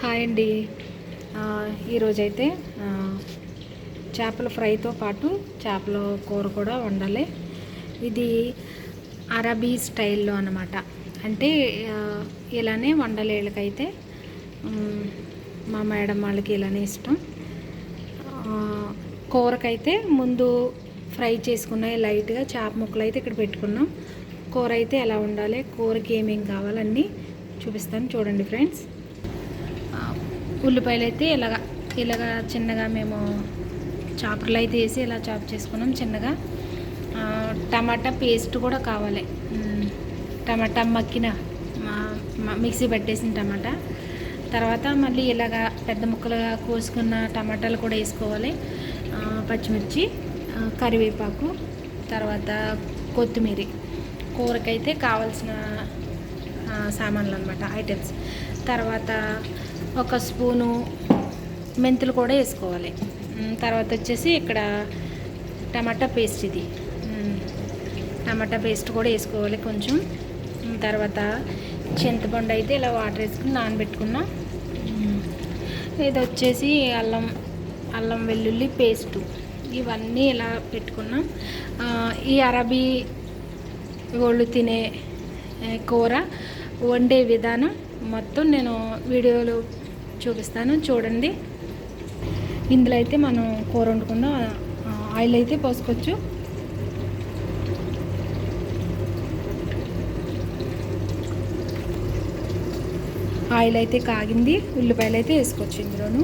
Hi అండి. ఈరోజైతే చేపల ఫ్రైతో పాటు చేపల కూర కూడా వండాలి. ఇది అరబీ స్టైల్లో అనమాట అంటే ఇలానే వండాలి వీళ్ళకైతే. మా మేడం వాళ్ళకి ఇలానే ఇష్టం. కూరకైతే ముందు ఫ్రై చేసుకున్నాయి లైట్గా చేప ముక్కలు అయితే ఇక్కడ పెట్టుకున్నాం. కూర అయితే ఎలా ఉండాలి కూరకి ఏమేమి కావాలన్నీ చూపిస్తాను. చూడండి ఫ్రెండ్స్. ఉల్లిపాయలు అయితే ఇలాగ ఇలాగ చిన్నగా మేము చాపర్లు అయితే వేసి ఇలా చాప్ చేసుకున్నాం చిన్నగా. టమాటా పేస్ట్ కూడా కావాలి. టమాటా మక్కిన మా- మిక్సీ పట్టేసిన టమాటా. తర్వాత మళ్ళీ ఇలాగ పెద్ద ముక్కలుగా కోసుకున్న టమాటాలు కూడా వేసుకోవాలి. పచ్చిమిర్చి కరివేపాకు తర్వాత కొత్తిమీర. కూరకైతే కావాల్సిన సామాన్లు అనమాట ఐటమ్స్. తర్వాత ఒక స్పూను మెంతులు కూడా వేసుకోవాలి. తర్వాత వచ్చేసి ఇక్కడ టమాటా పేస్ట్ ఇది. టమాటా పేస్ట్ కూడా వేసుకోవాలి కొంచెం. తర్వాత చింతపండు అయితే ఇలా వాటర్ వేసుకుని నానబెట్టుకున్నాం. ఇది వచ్చేసి అల్లం అల్లం వెల్లుల్లి పేస్టు. ఇవన్నీ ఇలా పెట్టుకున్నాం. ఈ అరబీ వాళ్ళు తినే కూర వండే విధానం మొత్తం నేను వీడియోలో చూపిస్తాను. చూడండి. ఇందులో అయితే మనం కూర వండుకుందాం. ఆయిల్ అయితే పోసుకోవచ్చు. ఆయిల్ అయితే కాగింది. ఉల్లిపాయలు అయితే వేసుకోవచ్చు ఇందులోనూ.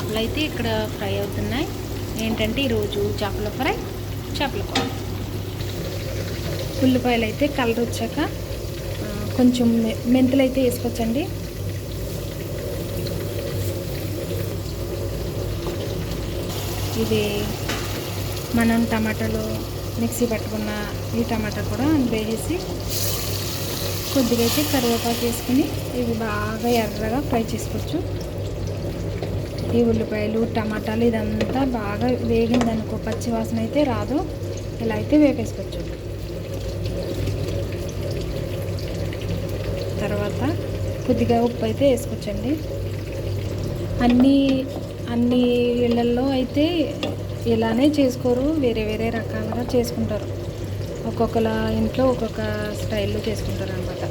చేపలు అయితే ఇక్కడ ఫ్రై అవుతున్నాయి. ఏంటంటే ఈరోజు చేపల ఫ్రై చేపల కూర. ఉల్లిపాయలు అయితే కలర్ వచ్చాక కొంచెం మె- మెంతులు అయితే వేసుకోవచ్చండి. ఇది మనం టమాటాలు మిక్సీ పట్టుకున్న ఈ టమాటా కూడా అందులో వేసి కొద్దిగా అయితే కరివేపాకు వేసుకుని ఇవి బాగా ఎర్రగా ఫ్రై చేసుకోవచ్చు. ఈ ఉల్లిపాయలు టమాటాలు ఇదంతా బాగా వేగిందనుకో పచ్చి వాసన అయితే రాదు. ఇలా అయితే వేపేసుకోవచ్చు. తర్వాత కొద్దిగా ఉప్పు అయితే వేసుకోవచ్చండి. అన్ని అన్ని ఇళ్ళల్లో అయితే ఇలానే చేసుకోరు. వేరే వేరే రకాలుగా చేసుకుంటారు. ఒక్కొక్కల ఇంట్లో ఒక్కొక్క స్టైల్లో చేసుకుంటారు అనమాట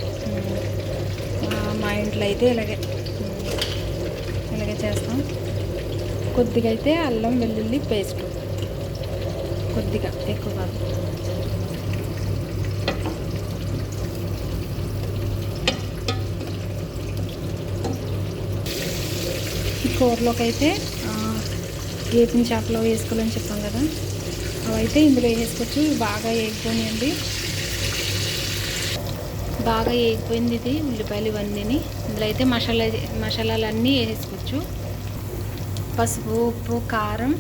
మా ఇంట్లో అయితే ఇలాగే. ఇలాగే చేస్తాం. కొద్దిగా అయితే అల్లం వెల్లుల్లి పేస్ట్. కొద్దిగా ఎక్కువ కాదు. ఈ కూరలోకి అయితే వేపిన చేపలో వేసుకోవాలని చెప్పాం కదా. అవైతే ఇందులో వేసుకోవచ్చు. బాగా వేగిపోయినాయండి బాగా వేగిపోయింది ఇది ఉల్లిపాయలు ఇవన్నీ ఇందులో అయితే మసాలా మసాలాలు అన్నీ వేసుకోవచ్చు. పసుపు ఉప్పు కారం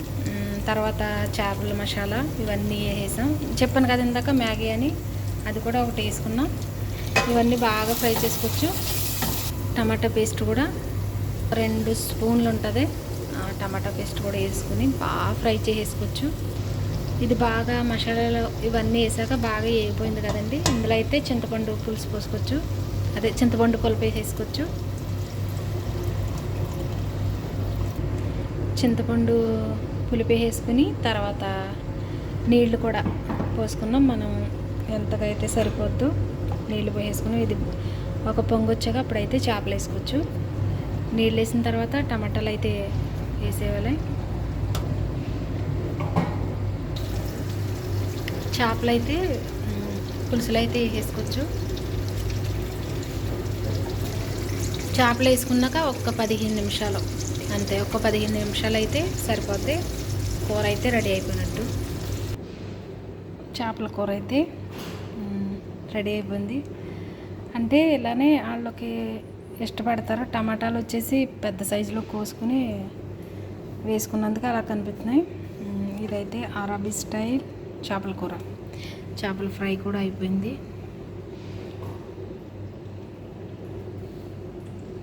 తర్వాత చేపల మసాలా ఇవన్నీ వేసాం చెప్పాను కదా ఇందాక మ్యాగీ అని అది కూడా ఒకటి వేసుకున్నాం. ఇవన్నీ బాగా ఫ్రై చేసుకోవచ్చు. టమాటా పేస్ట్ కూడా రెండు స్పూన్లు ఉంటుంది. టమాటా పేస్ట్ కూడా వేసుకుని బాగా ఫ్రై చేసేసుకోవచ్చు. ఇది బాగా మసాలాలు ఇవన్నీ వేసాక బాగా వేయిపోయింది కదండి. ఇందులో అయితే చింతపండు పులుసు పోసుకోవచ్చు. అదే చింతపండు కొలిపేసేసుకోవచ్చు. చింతపండు పులిపి వేసుకుని తర్వాత నీళ్ళు కూడా పోసుకున్నాం. మనం ఎంతగా అయితే సరిపోద్దో నీళ్ళు పోసేసుకున్నాం. ఇది ఒక పొంగు వచ్చాక అప్పుడైతే చేపలు వేసుకోవచ్చు. నీళ్ళు వేసిన తర్వాత టమాటాలు అయితే వేసేవాలి చేపలు అయితే పులుసులు అయితే వేసుకోవచ్చు. చేపలు వేసుకున్నాక ఒక్క పదిహేను నిమిషాలు అంతే ఒక పదిహేను నిమిషాలు అయితే సరిపోద్ది. కూర అయితే రెడీ అయిపోయినట్టు. చేపల కూర అయితే రెడీ అయిపోయింది. అంటే ఇలానే వాళ్ళకి ఇష్టపడతారు. టమాటాలు వచ్చేసి పెద్ద సైజులో కోసుకుని వేసుకున్నందుకు అలా కనిపిస్తున్నాయి. ఇదైతే అరబీ స్టైల్ చేపల కూర. చేపల ఫ్రై కూడా అయిపోయింది.